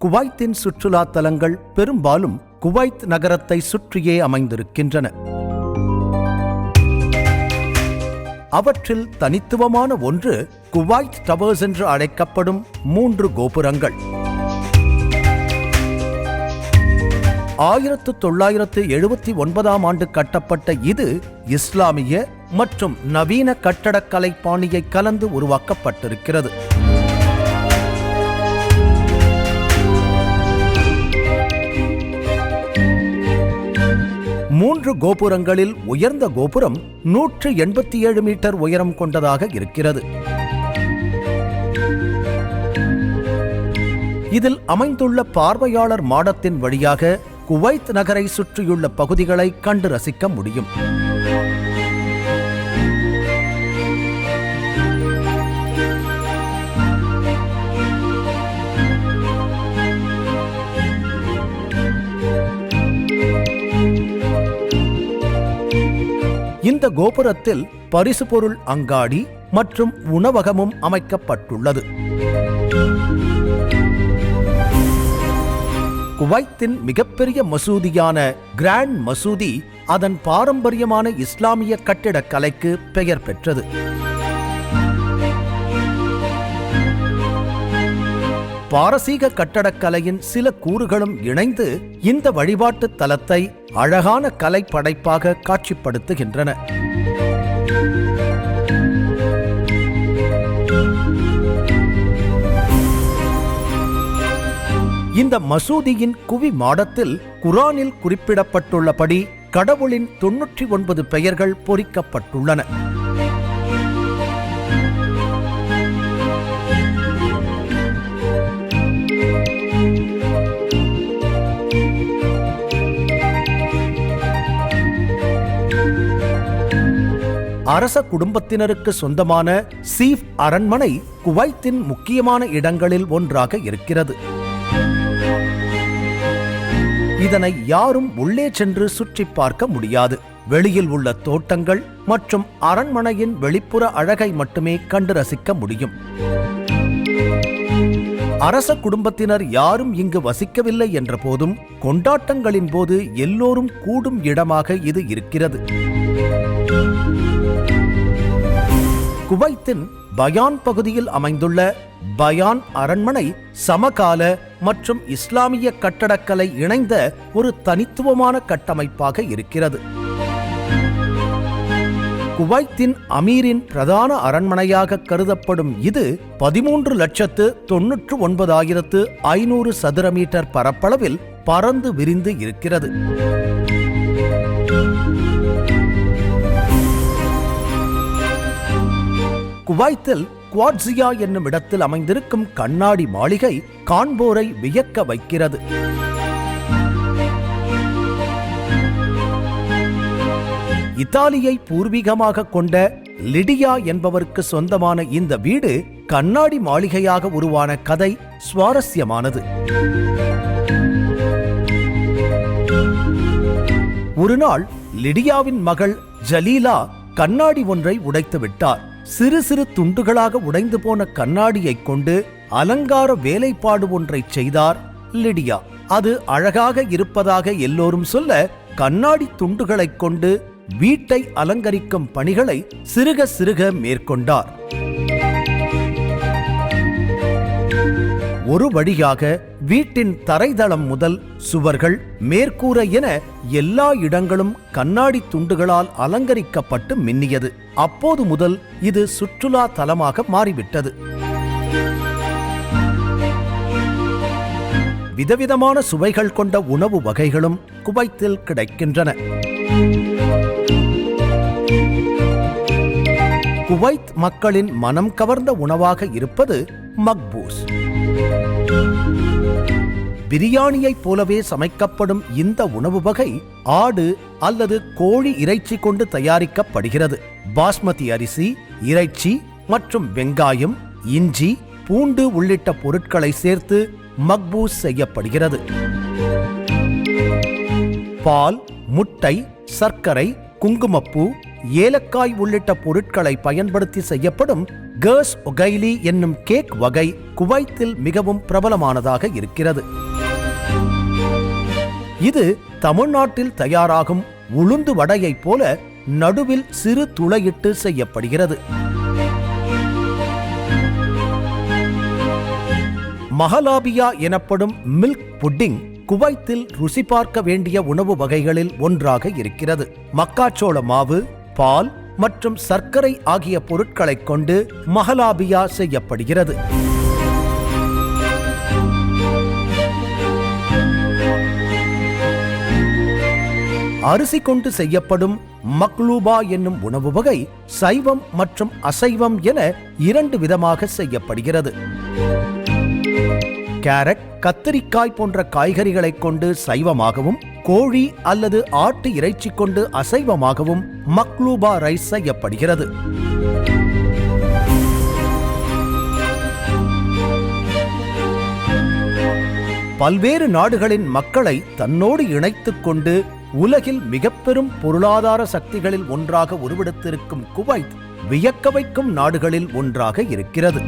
குவைத்தின் சுற்றுலா தலங்கள் பெரும்பாலும் குவைத் நகரத்தை சுற்றியே அமைந்திருக்கின்றன. அவற்றில் தனித்துவமான ஒன்று குவைத் டவர்ஸ் என்று அழைக்கப்படும் மூன்று கோபுரங்கள். ஆயிரத்து தொள்ளாயிரத்து எழுபத்தி ஒன்பதாம் ஆண்டு கட்டப்பட்ட இது இஸ்லாமிய மற்றும் நவீன கட்டடக்கலை பாணியை கலந்து உருவாக்கப்பட்டிருக்கிறது. மூன்று கோபுரங்களில் உயர்ந்த கோபுரம் நூற்று எண்பத்தி ஏழு மீட்டர் உயரம் கொண்டதாக இருக்கிறது. இதில் அமைந்துள்ள பார்வையாளர் மாடத்தின் வழியாக குவைத் நகரை சுற்றியுள்ள பகுதிகளை கண்டு ரசிக்க முடியும். இந்த கோபுரத்தில் பரிசு பொருள் அங்காடி மற்றும் உணவகமும் அமைக்கப்பட்டுள்ளது. குவைத்தின் மிகப்பெரிய மசூதியான கிராண்ட் மசூதி அதன் பாரம்பரியமான இஸ்லாமிய கட்டிடக்கலைக்கு பெயர் பெற்றது. பாரசீக கட்டடக்கலையின் சில கூறுகளும் இணைந்து இந்த வழிபாட்டு தலத்தை அழகான கலை படைப்பாக காட்சிப்படுத்துகின்றன. இந்த மசூதியின் குவி மாடத்தில் குரானில் குறிப்பிடப்பட்டுள்ளபடி கடவுளின் தொன்னூற்றி ஒன்பது பெயர்கள் பொறிக்கப்பட்டுள்ளன. அரச குடும்பத்தினருக்கு சொந்தமான சீஃப் அரண்மனை குவைத்தின் முக்கியமான இடங்களில் ஒன்றாக இருக்கிறது. இதனை யாரும் உள்ளே சென்று சுற்றி பார்க்க முடியாது. வெளியில் உள்ள தோட்டங்கள் மற்றும் அரண்மனையின் வெளிப்புற அழகை மட்டுமே கண்டு ரசிக்க முடியும். அரச குடும்பத்தினர் யாரும் இங்கு வசிக்கவில்லை என்ற போதும் கொண்டாட்டங்களின் போது எல்லோரும் கூடும் இடமாக இது இருக்கிறது. குவைத்தின் பயான் பகுதியில் அமைந்துள்ள பயான் அரண்மனை சமகால மற்றும் இஸ்லாமிய கட்டடக்கலை இணைந்த ஒரு தனித்துவமான கட்டமைப்பாக இருக்கிறது. குவைத்தின் அமீரின் பிரதான அரண்மனையாக கருதப்படும் இது பதிமூன்று லட்சத்து தொன்னூற்று ஒன்பதாயிரத்து ஐநூறு சதுர மீட்டர் பரப்பளவில் பறந்து விரிந்து இருக்கிறது. குவைத்தில் குவாட்சியா என்னும் இடத்தில் அமைந்திருக்கும் கண்ணாடி மாளிகை காண்போரை வியக்க வைக்கிறது. இத்தாலியை பூர்வீகமாக கொண்ட லிடியா என்பவருக்கு சொந்தமான இந்த வீடு கண்ணாடி மாளிகையாக உருவான கதை சுவாரஸ்யமானது. ஒருநாள் லிடியாவின் மகள் ஜலீலா கண்ணாடி ஒன்றை உடைத்து விட்டார். சிறு சிறு துண்டுகளாக உடைந்து போன கண்ணாடியைக் கொண்டு அலங்கார வேலைப்பாடு ஒன்றை செய்தார் லிடியா. அது அழகாக இருப்பதாக எல்லோரும் சொல்ல கண்ணாடி துண்டுகளைக் கொண்டு வீட்டை அலங்கரிக்கும் பணிகளை சிறுக சிறுக மேற்கொண்டார். ஒரு வழியாக வீட்டின் தரைதளம் முதல் சுவர்கள் மேற்கூரை என எல்லா இடங்களும் கண்ணாடி துண்டுகளால் அலங்கரிக்கப்பட்டு மின்னியது. அப்போது முதல் இது சுற்றுலா தலமாக மாறிவிட்டது. விதவிதமான சுவைகள் கொண்ட உணவு வகைகளும் குவைத்தில் கிடைக்கின்றன. குவைத் மக்களின் மனம் கவர்ந்த உணவாக இருப்பது மக்பூஸ். பிரியாணியைப் போலவே சமைக்கப்படும் இந்த உணவு வகை ஆடு அல்லது கோழி இறைச்சி கொண்டு தயாரிக்கப்படுகிறது. பாஸ்மதி அரிசி இறைச்சி மற்றும் வெங்காயம் இஞ்சி பூண்டு உள்ளிட்ட பொருட்களை சேர்த்து மக்பூஸ் செய்யப்படுகிறது. பால் முட்டை சர்க்கரை குங்குமப்பூ ஏலக்காய் உள்ளிட்ட பொருட்களை பயன்படுத்தி செய்யப்படும் கேர்ஸ் ஒகைலி என்னும் கேக் வகை குவைத்தில் மிகவும் பிரபலமானதாக இருக்கிறது. இது தமிழ்நாட்டில் தயாராகும் உளுந்து வடையைப் போல நடுவில் சிறு துளையிட்டு செய்யப்படுகிறது. மஹலாபியா எனப்படும் மில்க் புட்டிங் குவைத்தில் ருசி பார்க்க வேண்டிய உணவு வகைகளில் ஒன்றாக இருக்கிறது. மக்காச்சோள மாவு பால் மற்றும் சர்க்கரை ஆகிய பொருட்களைக் கொண்டு மஹலாபியா செய்யப்படுகிறது. அரிசி கொண்டு செய்யப்படும் மக்லூபா என்னும் உணவு வகை சைவம் மற்றும் அசைவம் என இரண்டு விதமாக செய்யப்படுகிறது. கேரட் கத்தரிக்காய் போன்ற காய்கறிகளைக் கொண்டு சைவமாகவும் கோழி அல்லது ஆட்டு இறைச்சி கொண்டு அசைவமாகவும் மக்லூபா ரைஸ் செய்யப்படுகிறது. பல்வேறு நாடுகளின் மக்களை தன்னோடு இணைத்துக் கொண்டு உலகில் மிக பெரும் பொருளாதார சக்திகளில் ஒன்றாக உருவெடுத்திருக்கும் குவைத் வியக்க வைக்கும் நாடுகளில் ஒன்றாக இருக்கிறது.